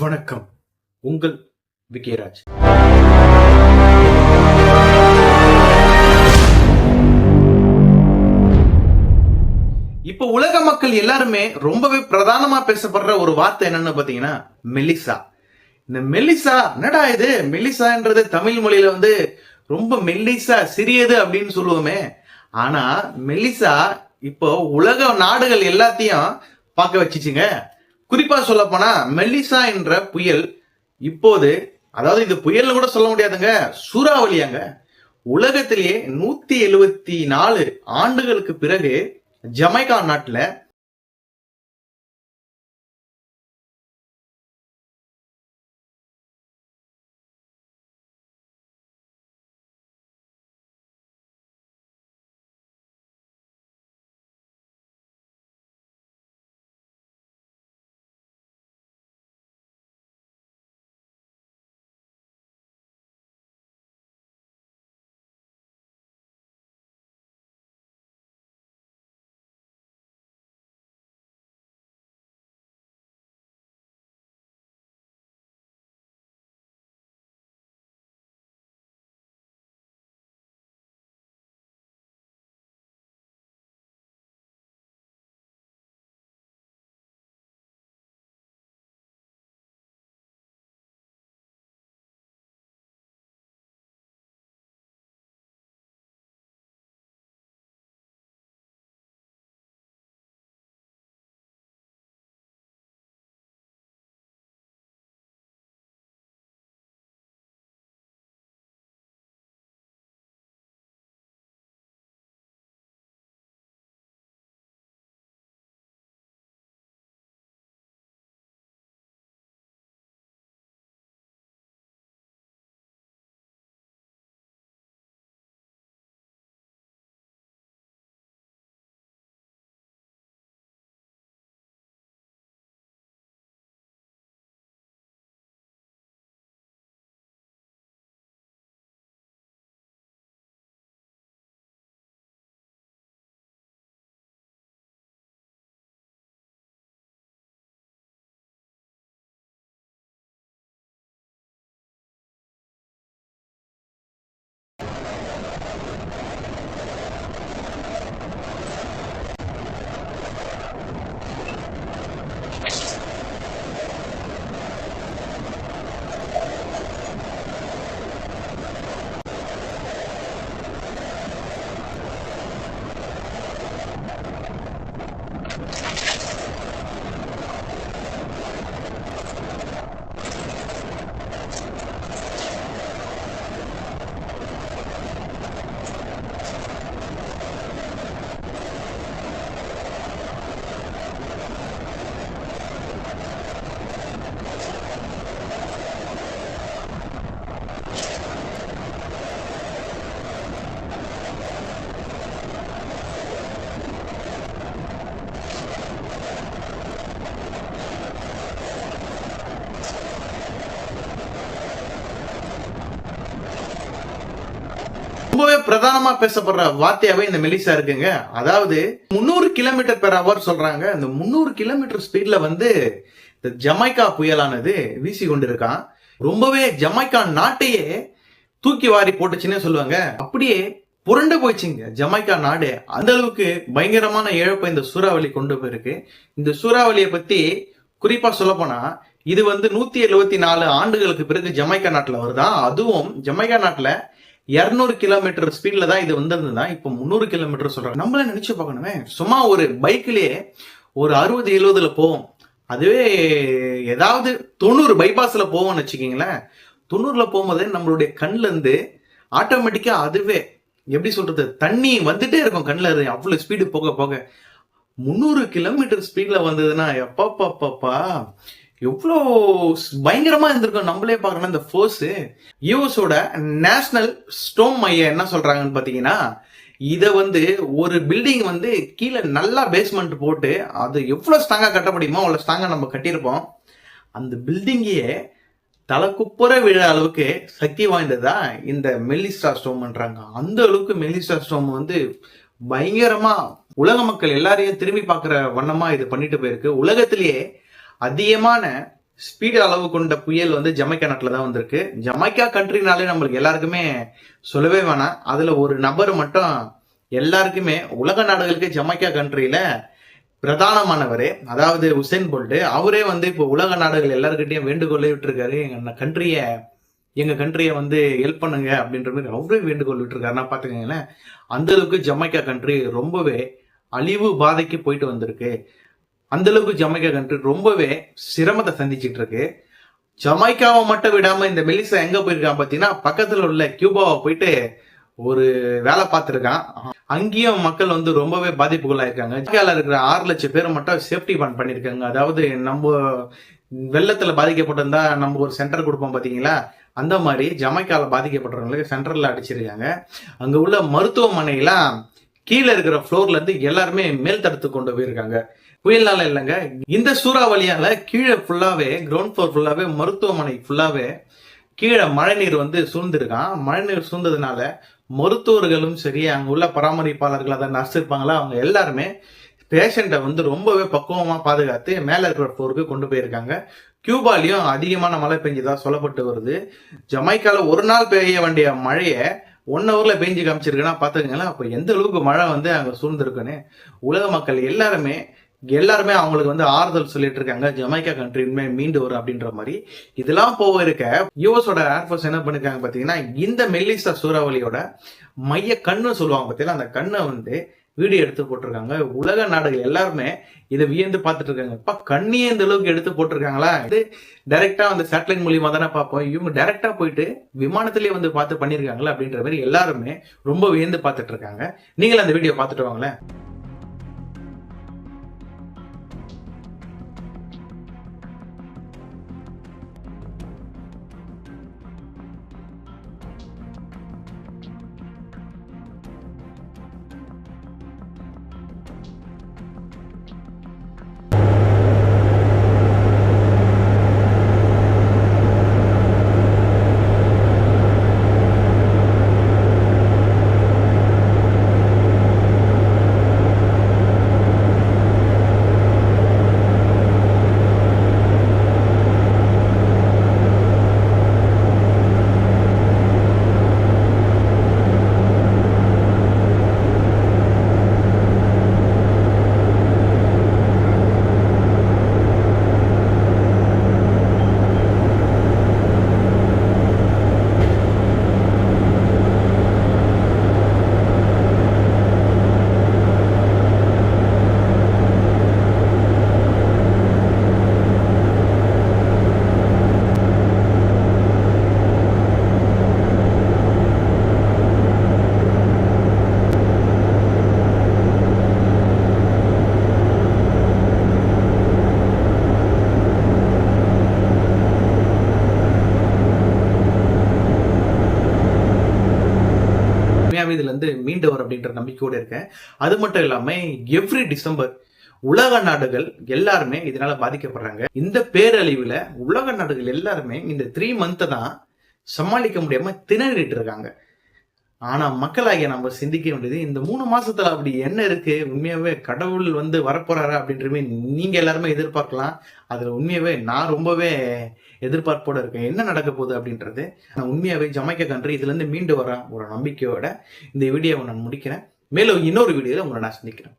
வணக்கம். உங்கள் விக்கியராஜ் இப்போ உலக மக்கள் எல்லாருமே ரொம்பவே பிரதானமா பேசப்படுற ஒரு வார்த்தை என்னன்னு பாத்தீங்கன்னா மெலிசா. இந்த மெல்லிசா என்னடா இது? மெல்லிசான்றது தமிழ் மொழியில வந்து ரொம்ப மெல்லிசா சிறியது அப்படின்னு சொல்லுவோமே. ஆனா மெல்லிசா இப்போ உலக நாடுகள் எல்லாத்தையும் பார்க்க வச்சுச்சுங்க. குறிப்பா சொல்ல போனா மெல்லிசா என்ற புயல் இப்போது அதாவது இது புயல்னு கூட சொல்ல முடியாதுங்க சூறாவளியாங்க. உலகத்திலேயே நூத்தி எழுபத்தி நாலு ஆண்டுகளுக்கு பிறகு ஜமைகா நாட்டுல ரொம்பவே பிரதானமா பேசப்படுற வார்த்தையாவே இந்த மெலிசா இருக்குங்க. அதாவது முன்னூறு கிலோமீட்டர் பெர் அவர் சொல்றாங்க. இந்த முன்னூறு கிலோமீட்டர் ஸ்பீட்ல வந்து இந்த ஜமைக்கா புயலானது வீசி கொண்டிருக்கான். ரொம்பவே ஜமைக்கா நாட்டையே தூக்கி வாரி போட்டுச்சுன்னே சொல்லுவாங்க. அப்படியே புரண்டு போயிடுச்சுங்க ஜமைக்கா நாடு. அந்த அளவுக்கு பயங்கரமான இழப்பை இந்த சூறாவளி கொண்டு போயிருக்கு. இந்த சூறாவளியை பத்தி குறிப்பா சொல்ல போனா இது வந்து நூத்தி எழுவத்தி நாலு ஆண்டுகளுக்கு பிறகு ஜமைக்கா நாட்டுல வருதான். அதுவும் ஜமைக்கா நாட்டுல இரநூறு கிலோமீட்டர் ஸ்பீட்ல தான் இது வந்திருந்ததா இப்போ முந்நூறு கிலோமீட்டர் சொல்றாங்க. நம்மள நினைச்சு பார்க்கணுமே. சும்மா ஒரு பைக்லயே ஒரு அறுபது எழுபதுல போவோம். அதுவே ஏதாவது தொண்ணூறு பைபாஸ்ல போவோம்னு வச்சுக்கிங்களேன். தொண்ணூறுல போகும்போது நம்மளுடைய கண்ல இருந்து ஆட்டோமேட்டிக்கா அதுவே எப்படி சொல்றது தண்ணி வந்துட்டே இருக்கும் கண்ணில் இருந்து. அவ்வளோ ஸ்பீடு போக போக. முந்நூறு கிலோமீட்டர் ஸ்பீட்ல வந்ததுன்னா எப்பப்பப்பப்பா எவ்வளோ பயங்கரமா இருந்திருக்கும். நம்மளே பார்க்கணும் இந்த ஃபோர்ஸு யூஎஸோட நேஷனல் ஸ்டோம் மையம் என்ன சொல்றாங்கன்னு பாத்தீங்கன்னா இதை வந்து ஒரு பில்டிங் வந்து கீழே நல்லா பேஸ்மெண்ட் போட்டு அது எவ்வளோ ஸ்ட்ராங்காக கட்ட முடியுமோ அவ்வளோ ஸ்ட்ராங்காக நம்ம கட்டியிருப்போம். அந்த பில்டிங்கையே தலைக்குப்புற விழ அளவுக்கு சக்தி வாய்ந்ததா இந்த மெல்லிஸ்டா ஸ்டோம்ன்றாங்க அந்த அளவுக்கு மெல்லிஸ்டா ஸ்டோம் வந்து பயங்கரமா உலக மக்கள் எல்லாரையும் திரும்பி பார்க்குற வண்ணமா இது பண்ணிட்டு போயிருக்கு. உலகத்திலேயே அதிகமான ஸ்பீடு அளவு கொண்ட புயல் வந்து ஜமைக்கா நாட்டில் தான் வந்திருக்கு. ஜமைக்கா கண்ட்ரினாலே நம்மளுக்கு எல்லாருக்குமே சொல்லவே வேணாம். அதில் ஒரு நபர் மட்டும் எல்லாருக்குமே உலக நாடுகளுக்கு ஜமைக்கா கண்ட்ரியில் பிரதானமானவர். அதாவது உசேன் போல்ட். அவரே வந்து இப்போ உலக நாடுகள் எல்லாருக்கிட்டையும் வேண்டுகோளை விட்டுருக்காரு. எங்கள் கண்ட்ரியை எங்கள் கண்ட்ரியை வந்து ஹெல்ப் பண்ணுங்க அப்படின்ற மாதிரி அவரே வேண்டுகோள் விட்டுருக்காருன்னா பாத்துக்கங்களேன் அந்தளவுக்கு ஜமைக்கா கண்ட்ரி ரொம்பவே அழிவு பாதைக்கு போயிட்டு வந்திருக்கு. அந்த அளவுக்கு ஜமைக்கா கண்ட்ரி ரொம்பவே சிரமத்தை சந்திச்சுட்டு இருக்கு. ஜமைக்காவை மட்டும் விடாம இந்த மெலிசா எங்க போயிருக்கான் பாத்தீங்கன்னா பக்கத்துல உள்ள கியூபாவை போயிட்டு ஒரு வேலை பார்த்துருக்கான். அங்கேயும் மக்கள் வந்து ரொம்பவே பாதிப்புக்குள்ளாயிருக்காங்க ஜமைக்கால இருக்கிற ஆறு லட்சம் பேர் மட்டும் சேஃப்டி பண்ட் பண்ணியிருக்காங்க அதாவது நம்ம வெள்ளத்துல பாதிக்கப்பட்டிருந்தா நம்ம ஒரு சென்டர் கொடுப்போம் பாத்தீங்களா அந்த மாதிரி ஜமைக்கால பாதிக்கப்பட்டவங்களுக்கு சென்டர்ல அடிச்சிருக்காங்க. அங்க உள்ள மருத்துவமனையெல்லாம் கீழே இருக்கிற ஃப்ளோர்ல இருந்து எல்லாருமே மேல் தடுத்து கொண்டு போயிருக்காங்க. புயல்னால இல்லைங்க. இந்த சூறாவளியால கீழே ஃபுல்லாவே கிரவுண்ட் ஃப்ளோர் ஃபுல்லாவே மருத்துவமனை ஃபுல்லாவே கீழே மழைநீர் வந்து சூழ்ந்திருக்கான். மழைநீர் சூழ்ந்ததுனால மருத்துவர்களும் சரி அங்க உள்ள பராமரிப்பாளர்கள் அதை நர்ஸ் இருப்பாங்களா அவங்க எல்லாருமே பேஷண்ட்டை வந்து ரொம்பவே பக்குவமா பாதுகாத்து மேல இருக்கிற போருக்கு கொண்டு போயிருக்காங்க. கியூபாலையும் அதிகமான மழை பெஞ்சதாக சொல்லப்பட்டு வருது. ஜமைக்கால ஒரு நாள் பெய்ய வேண்டிய மழையை ஒன் ஹவர்ல பெஞ்சு காமிச்சிருக்குன்னா பாத்துக்கங்களேன் அப்ப எந்த அளவுக்கு மழை வந்து அங்க சூழ்ந்திருக்குன்னு. உலக மக்கள் எல்லாருமே எல்லாருமே அவங்களுக்கு வந்து ஆறுதல் சொல்லிட்டு இருக்காங்க. ஜமைக்கா கண்ட்ரி இனிமே மீண்டு வரும் அப்படின்ற மாதிரி. இதெல்லாம் போக இருக்க யூஎஸோட ஏர்ஃபோர்ஸ் என்ன பண்ணிருக்காங்க பாத்தீங்கன்னா இந்த மெல்லிசா சூறாவளியோட மைய கண்ணு சொல்லுவாங்க பாத்தீங்கன்னா அந்த கண்ணை வந்து வீடியோ எடுத்து போட்டிருக்காங்க. உலக நாடுகள் எல்லாருமே இதை வியந்து பார்த்துட்டு இருக்காங்க. கண்ணியே இந்த அளவுக்கு எடுத்து போட்டிருக்காங்களா? இது டைரக்டா வந்து சேட்டலைட் மூலியமா தானே பார்ப்போம். இவங்க டைரக்டா போயிட்டு விமானத்திலேயே வந்து பார்த்து பண்ணிருக்காங்களா அப்படின்ற மாதிரி எல்லாருமே ரொம்ப வியந்து பார்த்துட்டு இருக்காங்க. நீங்களும் அந்த வீடியோ பார்த்துட்டு வாங்களேன். உண்மையாவே இதுல இருந்து மீண்டு வரும் அப்படின்ற நம்பிக்கையோடு இருக்கேன். அது மட்டும் இல்லாம எவ்ரி டிசம்பர் உலக நாடுகள் எல்லாருமே இதனால பாதிக்கப்படுறாங்க. இந்த பேரழிவுல உலக நாடுகள் எல்லாருமே இந்த த்ரீ மந்த்தை தான் சமாளிக்க முடியாம திணறிட்டு இருக்காங்க. ஆனா மக்களாகிய நம்ம சிந்திக்க வேண்டியது இந்த மூணு மாசத்துல அப்படி என்ன இருக்கு? உண்மையாவே கடவுள் வந்து வரப்போறாரா அப்படின்றமே நீங்க எல்லாருமே எதிர்பார்க்கலாம். அதுல உண்மையாவே நான் ரொம்பவே எதிர்பார்ப்போட இருக்கேன். என்ன நடக்க போகுது அப்படின்றது நான் உண்மையாகவே ஜமைக்க கண்ட்ரி இதுல இருந்து மீண்டு வர ஒரு நம்பிக்கையோட இந்த வீடியோவை நான் முடிக்கிறேன். மேலும் இன்னொரு வீடியோவில் உங்களை நான் சந்திக்கிறேன்.